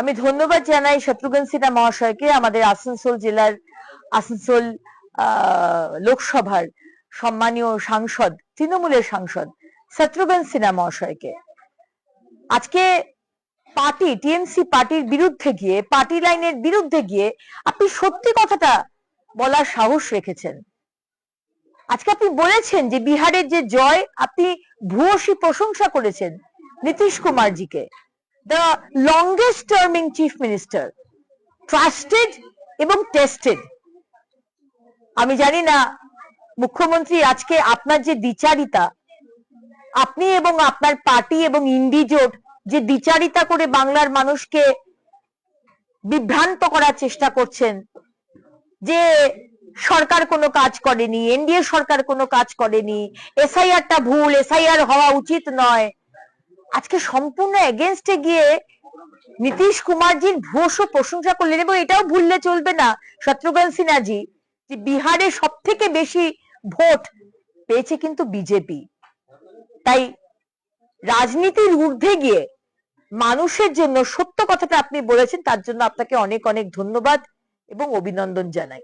আমি ধন্যবাদ জানাই শত্রুঘ্ন সিনহা মহাশয়কে আমাদের আসানসোল জেলার, আসানসোল লোকসভার সম্মানীয় সাংসদ, তৃণমূলের সাংসদ শত্রুঘ্ন সিনহা মহাশয়কে। আজকে পার্টি, টিএমসি পার্টির বিরুদ্ধে গিয়ে, পার্টি লাইনের বিরুদ্ধে গিয়ে আপনি সত্যি কথাটা বলার সাহস রেখেছেন। আজকে আপনি বলেছেন যে বিহারের যে জয়, আপনি ভূয়সী প্রশংসা করেছেন নীতিশ কুমারজিকে। The longest terming chief minister trusted এবং টেস্টেড আমি জানি না, মুখ্যমন্ত্রী আজকে আপনার যে দ্বিচারিতা, আপনি এবং আপনার পার্টি এবং ইন্ডিজোট যে দ্বিচারিতা করে বাংলার মানুষকে বিভ্রান্ত করার চেষ্টা করছেন, যে সরকার কোনো কাজ করেনি, এনডিএ সরকার কোনো কাজ করেনি, এসআইআরটা ভুল, এসআইআর হওয়া উচিত নয় আজকে সম্পূর্ণ এগেনস্টে গিয়ে নীতিশ কুমারজির ভূয়স প্রশংসা করলেন এবং এটাও ভুললে চলবে না শত্রুঘ্ন সিনহাজি, যে বিহারে সব থেকে বেশি ভোট পেয়েছে কিন্তু বিজেপি। তাই রাজনীতির ঊর্ধ্বে গিয়ে মানুষের জন্য সত্য কথাটা আপনি বলেছেন, তার জন্য আপনাকে অনেক অনেক ধন্যবাদ এবং অভিনন্দন জানাই।